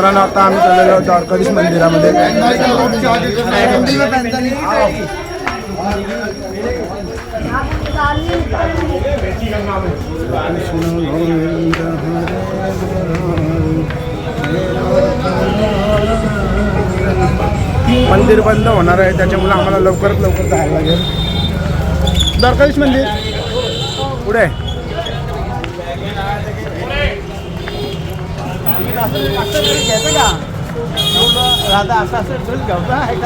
मित्रांनो आता आम्ही चाललेलो द्वारकाधीश मंदिरामध्ये. मंदिर बंद होणार आहे त्याच्यामुळे आम्हाला लवकरात लवकर जायला लागेल. द्वारकाधीश मंदिर पुढे आहे.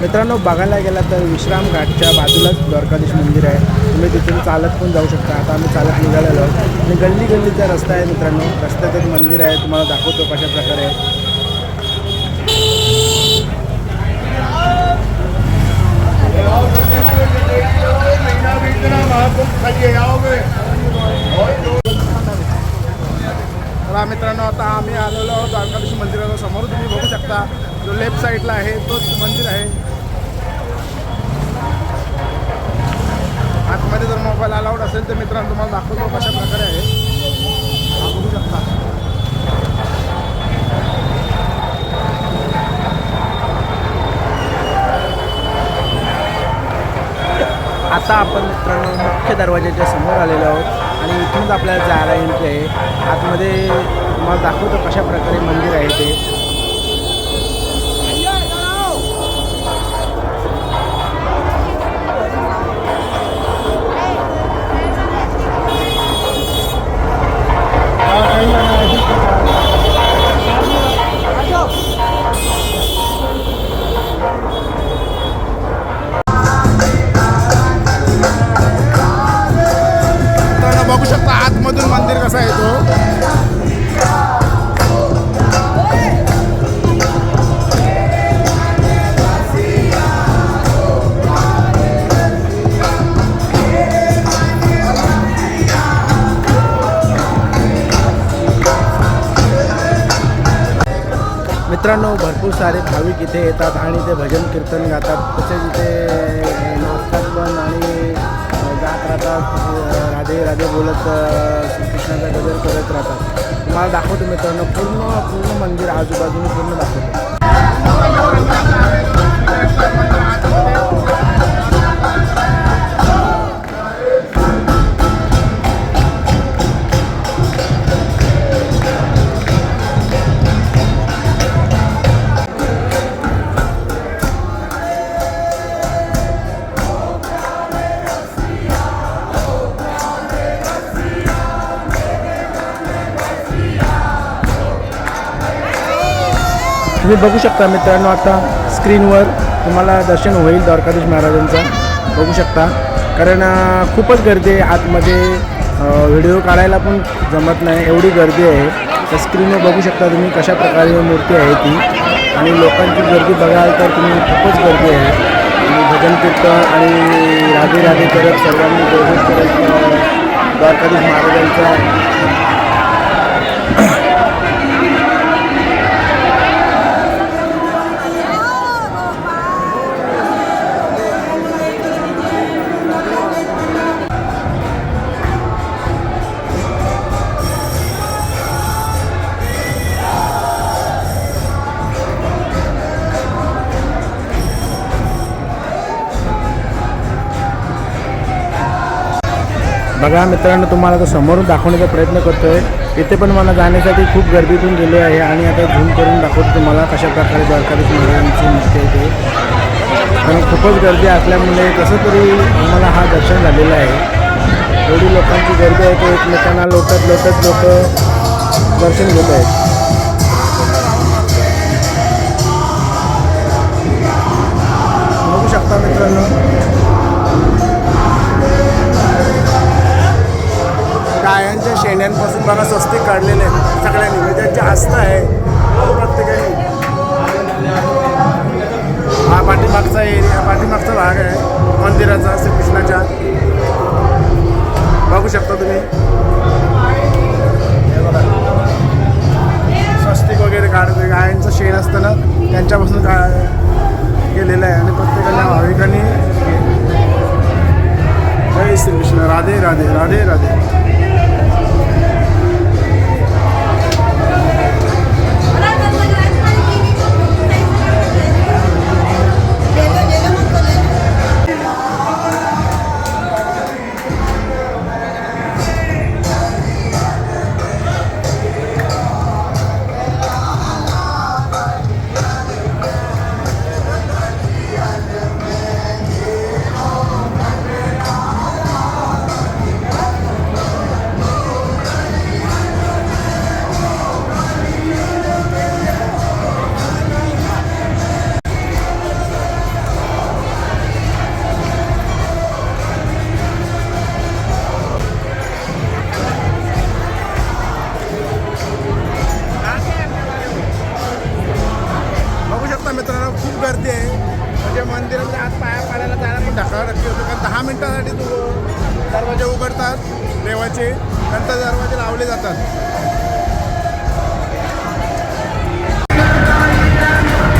मित्रांनो बघायला गेला तर विश्राम घाटच्या बाजूलाच द्वारकाधीश मंदिर आहे. तुम्ही तिथून चालत पण जाऊ शकता. आता आम्ही चालत निघालेलो आहोत. आणि गल्ली गल्लीचा रस्ता आहे मित्रांनो. रस्त्यातच मंदिर आहे. तुम्हाला दाखवतो कशा प्रकारे. तर मित्रांनो आता आम्ही आलेलो आहोत द्वारकाधीश मंदिराच्या समोर. तुम्ही बघू शकता जो लेफ्ट साईडला आहे तोच मंदिर आहे. आतमध्ये जर मोबाईल अलाउड असेल तर मित्रांनो तुम्हाला दाखवतो कशा प्रकारे आहे. हा बघू शकता. आता आपण मित्रांनो मुख्य दरवाजाच्या समोर आलेलो आहोत. आणि इथूनच आपल्याला जायला एंट्री आहे आतमध्ये तुम्हाला दाखवतो कशा प्रकारे मंदिर आहे ते. भरपूर सारे भाविक इथे येतात आणि ते भजन कीर्तन गातात. तसेच इथे नाचतात पण आणि गात राहतात. राधे राधे बोलत श्रीकृष्णाचा गजर करत राहतात. तुम्हाला दाखवतो मित्रांनो पूर्ण पूर्ण मंदिर आजूबाजूने पूर्ण दाखवतो. तुम्ही बघू शकता मित्रांनो आता स्क्रीनवर तुम्हाला दर्शन होईल द्वारकाधीश महाराजांचं. बघू शकता. कारण खूपच गर्दी आहे आतमध्ये. व्हिडिओ काढायला पण जमत नाही. एवढी गर्दी आहे. तर स्क्रीनवर बघू शकता तुम्ही कशा प्रकारे मूर्ती आहे ती. आणि लोकांची गर्दी बघाल तर तुम्ही खूपच गर्दी आहे. आणि भजन कीर्तन आणि राधे राधे करत सर्वांनी जयघोष करत द्वारकाधीश महाराजांचा बघा मित्रांनो तुम्हाला आता समोरून दाखवण्याचा प्रयत्न करतो आहे इथे पण मला जाण्यासाठी खूप गर्दीतून गेलो आहे आणि आता झूम करून दाखवतो तुम्हाला कशा प्रकारे द्वारकाधीश महाराजांची मूर्ती आहे ते. आणि खूपच गर्दी असल्यामुळे कसं तरी आम्हाला हा दर्शन झालेला आहे. एवढी लोकांची गर्दी आहे ते एकमेकांना लोटत लोटत लोक दर्शन घेत आहेत. बघू शकता मित्रांनो गायांच्या शेण्यांपासून बघा स्वस्तिक काढलेले आहेत. सगळ्यांनी. म्हणजे त्यांची आस्था आहे प्रत्येकाने हा पाठीमागचा एरिया पाठीमागचा भाग आहे. मंदिराचा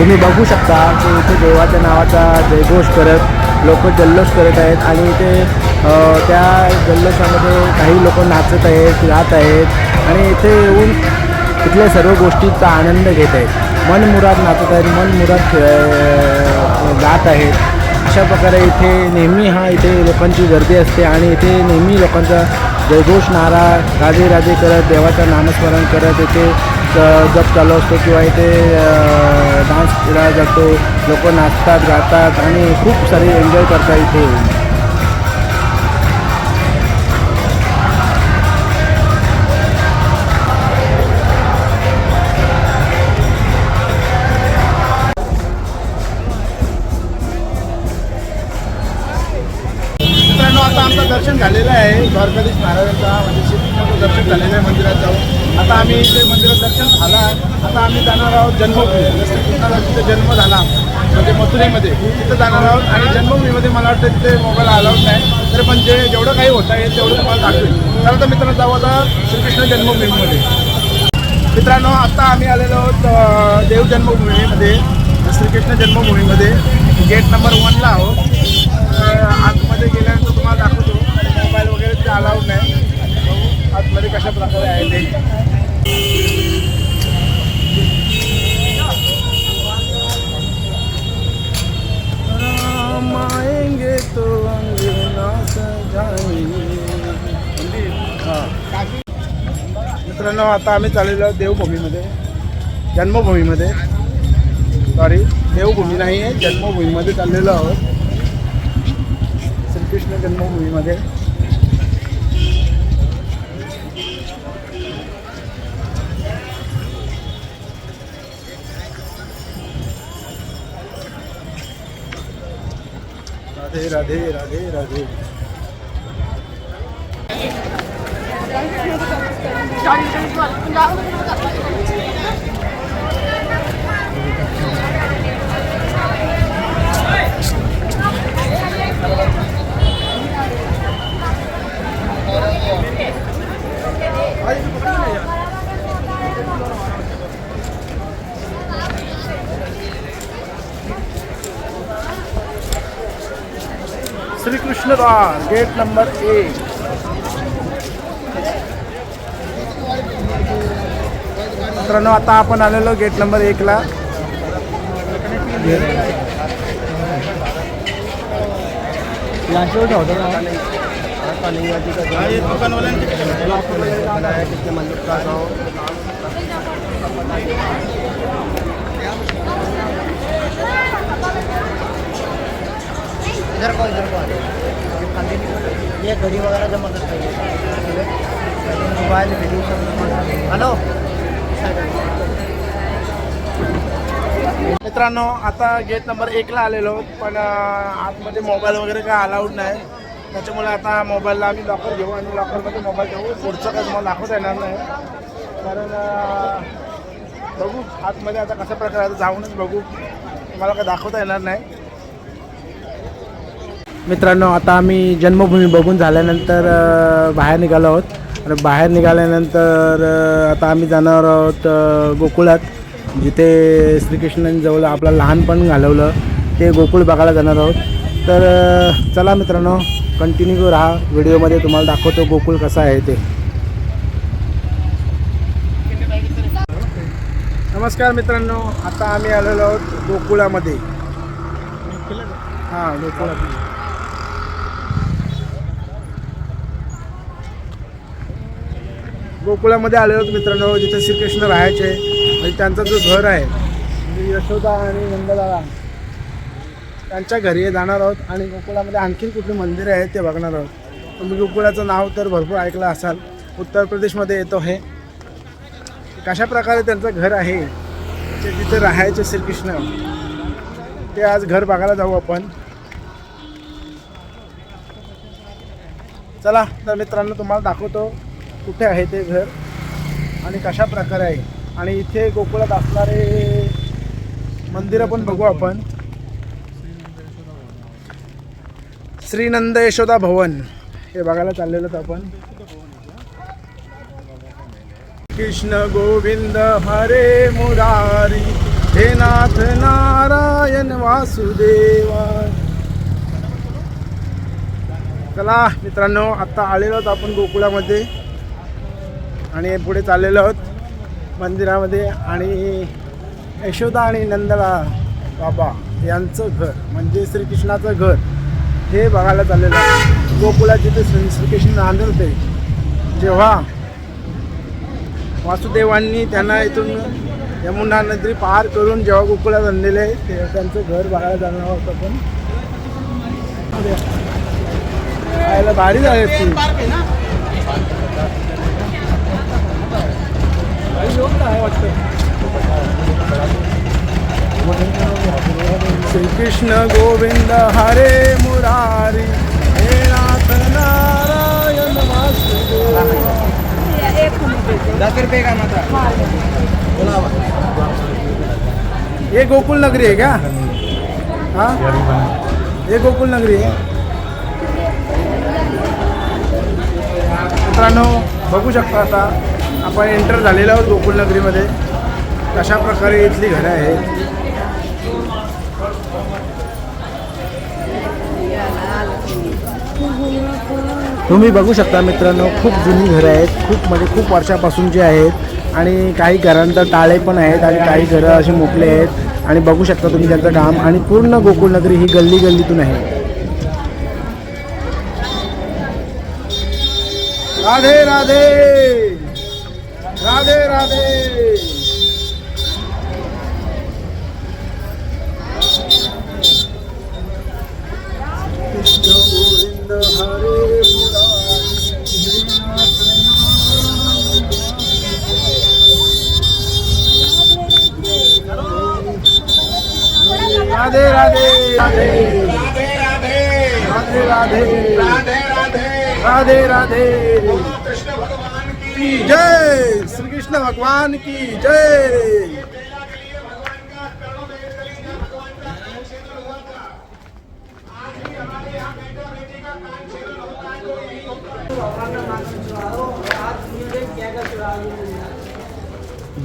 तुम्ही बघू शकता की इथे देवाच्या नावाचा जयघोष करत लोक जल्लोष करत आहेत आणि इथे त्या जल्लोषामध्ये काही लोक नाचत आहेत गात आहेत आणि इथे येऊन इथल्या सर्व गोष्टीचा आनंद घेत आहेत. मनमुराद नाचत आहेत मनमुराद खेळ गात आहेत. अशा प्रकारे इथे नेहमी हा इथे लोकांची गर्दी असते आणि इथे नेहमी लोकांचा जयघोष नारा राजे राजे करत देवाचं नामस्मरण करत इथे जप चालू असतो किंवा इथे डान्स केला जातो. लोक नाचतात गातात आणि खूप सारे एन्जॉय करतात इथे आता आमचं दर्शन झालेलं आहे. द्वारकाधीश महाराजांचा म्हणजे दर्शन झालेलं आहे मंदिरात जाऊन. आता आम्ही इथे मंदिरात दर्शन झाला आता आम्ही जाणार आहोत जन्मभूमी. श्रीकृष्णाचा तिथे जन्म झाला म्हणजे मथुरेमध्ये. तिथं जाणार आहोत आणि जन्मभूमीमध्ये मला वाटतं तिथे मोबाईल अलाउड नाही. तर पण जे जेवढं काही होत आहे तेवढं तुम्हाला दाखवेल तर आता मित्रांनो जाऊ आता श्रीकृष्ण जन्मभूमीमध्ये. मित्रांनो आता आम्ही आलेलो आहोत देव जन्मभूमीमध्ये. श्रीकृष्ण जन्मभूमीमध्ये. गेट नंबर वनला आहोत. आतमध्ये गेल्यानंतर तुम्हाला दाखवतो. मोबाईल वगैरे ते अलाउड नाही. आतमध्ये कशा प्रकारे आहे ते. मित्रांनो आता आम्ही चाललेलो आहोत देवभूमीमध्ये. जन्मभूमीमध्ये. सॉरी देवभूमी नाही आहे जन्मभूमीमध्ये चाललेलो आहोत. श्रीकृष्ण जन्मभूमीमध्ये. राधे राधे राधे राधे श्रीकृष्ण द्वार गेट नंबर एक मित्रांनो आता आपण आलेलो गेट नंबर एकला इधर को इधर को। ये घड़ी वगैरह जमा करता है। मोबाइल वीडियो सब हेलो। मित्रांनो आता गेट नंबर एकला आलेलो पण आतमध्ये मोबाईल वगैरे काय अलाउड नाही. त्याच्यामुळे आता मोबाईलला आम्ही लॉकर घेऊ आणि लॉकरमध्ये मोबाईल ठेवू. पुढचं काय तुम्हाला दाखवता येणार नाही. कारण बघू आतमध्ये आता कशा प्रकारे आता जाऊनच बघू. तुम्हाला काय दाखवता येणार नाही. मित्रांनो आता आम्ही जन्मभूमी बघून झाल्यानंतर बाहेर निघालो आहोत. आणि बाहेर निघाल्यानंतर आता आम्ही जाणार आहोत गोकुळात. जिथे श्रीकृष्णांनी जवळ आपलं लहानपण घालवलं ते गोकुळ बघायला जाणार आहोत. तर चला मित्रांनो कंटिन्यू राहा व्हिडिओमध्ये तुम्हाला दाखवतो गोकुळ कसा आहे ते. नमस्कार मित्रांनो आता आम्ही आलेलो आहोत गोकुळामध्ये. हां गोकुळामध्ये. गोकुळामध्ये आलेलो आहोत मित्रांनो जिथे श्रीकृष्ण राहायचे. म्हणजे त्यांचं जो घर आहे म्हणजे यशोदा आणि नंददादा त्यांच्या घरी जाणार आहोत आणि गोकुळामध्ये आणखीन कुठली मंदिरं आहेत ते बघणार आहोत. तुम्ही गोकुळाचं नाव तर भरपूर ऐकलं असाल. उत्तर प्रदेशमध्ये येतो हे. कशा प्रकारे त्यांचं घर आहे ते तिथे राहायचे श्रीकृष्ण ते आज घर बघायला जाऊ आपण. चला तर मित्रांनो तुम्हाला दाखवतो. कुठे आहे ते घर आणि कशा प्रकारे आहे? आणि इथे गोकुळात असणारे मंदिरं पण बघू आपण. श्रीनंद यशोदा भवन. हे बघायला चाललेलो आपण. कृष्ण गोविंद हरे मुरारी हे नाथ नारायण वासुदेवा. चला मित्रांनो आत्ता आलेलो आहोत आपण गोकुळामध्ये. आणि पुढे चाललेलो आहोत मंदिरामध्ये आणि यशोदा आणि नंदला बाबा यांचं घर म्हणजे श्रीकृष्णाचं घर हे बघायला चाललेलं आहे गोकुळात जिथे श्री श्रीकृष्ण नांदत होते जेव्हा वासुदेवांनी त्यांना इथून यमुना नदी पार करून जेव्हा गोकुळात आणलेले ते त्यांचं घर बघायला जाणार होतं पण खायला भारी झाले ती श्रीकृष्ण गोविंद हरे मुरारी हे नाथ नारायण वासुदेव दस रुपये का मात्र ये गोकुल नगरी है क्या? हाँ? ये गोकुल नगरी आहे मित्रांनो बघू शकता आता आपण एंटर झालेलो आहोत गोकुल नगरीमध्ये कशा प्रकारे इथली घरं आहेत? तुम्ही बघू शकता मित्रांनो खूप जुनी घरं आहेत. खूप म्हणजे खूप वर्षापासून जे आहेत. आणि काही घरांतर टाळे पण आहेत आणि काही घरं अशी मोकळे आहेत. आणि बघू शकता तुम्ही त्यांचं काम. आणि पूर्ण गोकुळ नगरी ही गल्ली गल्लीतून आहे. राधे राधे! राधे राधे कृष्ण गोविंद हरे राधे राधे राधे राधे राधे राधे राधे की जय। श्री कृष्ण भगवान की जय।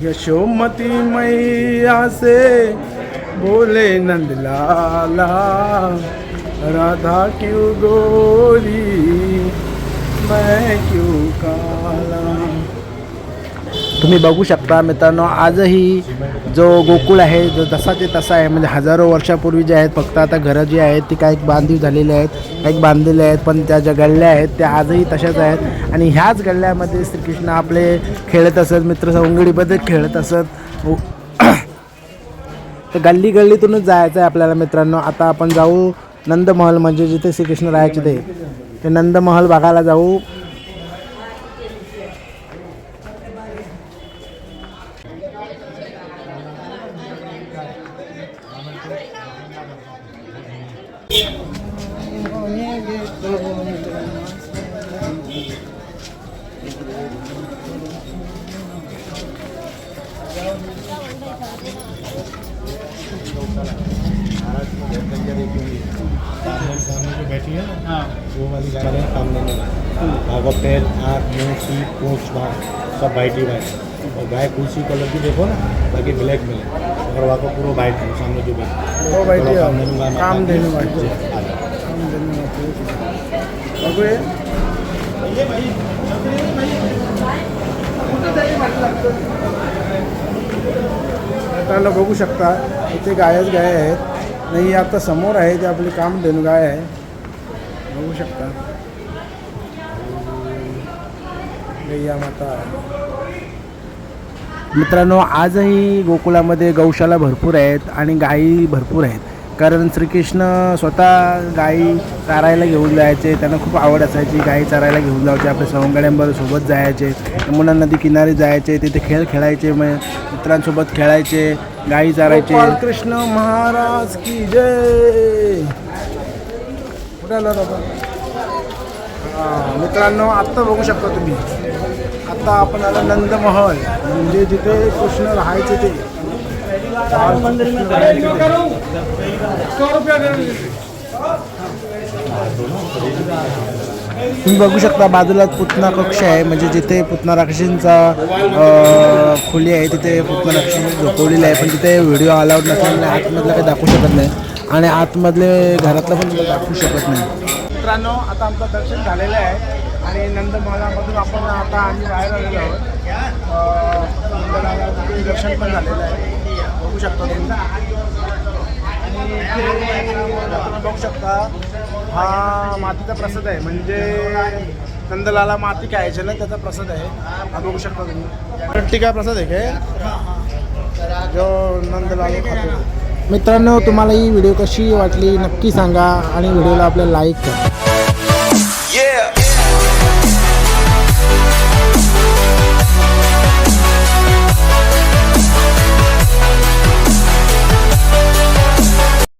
यशोमती मैया से बोले नंदलाला, राधा क्यों गोरी, मैं क्यों तुम्ही बघू शकता मित्रांनो आजही जो गोकुळ आहे जो जसाचे तसा आहे. म्हणजे हजारो वर्षापूर्वी जे आहेत फक्त आता घरं जी आहेत ती काही बांधीव झालेली आहेत काही बांधलेले आहेत पण त्या ज्या गल्ल्या आहेत त्या आजही तशाच आहेत. आणि ह्याच गल्ल्यामध्ये श्रीकृष्ण आपले खेळत असत मित्र सवंगडीमध्ये खेळत असत. तर गल्ली गल्लीतूनच जायचं आहे आपल्याला मित्रांनो. आता आपण जाऊ नंदमहल म्हणजे जिथे श्रीकृष्ण राहायचे ते. ते नंदमहल बघायला जाऊ. सामने जो बैठी है ना है, सामने में। आगे पैर आँख मुँह सीट पूँछ बाँह सब ही वाइट और गाय कुर्सी कलर की देखो ना बाकी ब्लैक में। है अगर वहाँ का पूरा वाइट है सामने जो हो। माता काम देणं जाओ। मित्रांनो बघू शकता इथे गायच गाय आहेत नाही आता समोर आहे ते आपली काम धेनू गाय आहे बघू शकता गैया माता। मित्रांनो आजही गोकुळामध्ये गौशाला भरपूर आहेत आणि गायी भरपूर आहेत. कारण श्रीकृष्ण स्वतः गायी चारायला घेऊन जायचे त्यांना खूप आवड असायची गायी चारायला घेऊन जायचे आपल्या सवंगड्यांबरोबर सोबत जायचे यमुना नदी किनारी जायचे तिथे खेळ खेळायचे मग मित्रांसोबत खेळायचे गायी चारायचे. कृष्ण महाराज की जय. कुठे मित्रांनो आत्ता बघू शकता तुम्ही. आत्ता आपण आला नंदमहल म्हणजे जिथे कृष्ण राहायचे ते. तुम्ही बघू शकता बाजूला पुतना कक्ष आहे म्हणजे जिथे पुतना राक्षसींचा खोली आहे तिथे पुतना राक्षसी झोपवलेली आहे पण तिथे व्हिडिओ अलाउड नसल्यामुळे आतमधलं काही दाखवू शकत नाही आणि आतमधले घरातलं पण दाखवू शकत नाही. मित्रांनो आता आमचं दर्शन झालेलं आहे. आणि नंदमालामधून आपण आता आम्ही बाहेर आलेलो आहोत. दर्शन पण झालेलं आहे. बघू शकता तुम्ही. आणि बघू शकता हा मातीचा प्रसाद आहे. म्हणजे नंदलाला माती खायचे ना त्याचा प्रसाद आहे. हा बघू शकता तुम्ही. टिका प्रसाद आहे काय? जो नंदलाल मित्रांनो तुम्हाला ही व्हिडिओ कशी वाटली नक्की सांगा आणि व्हिडिओला आपल्याला लाईक करा.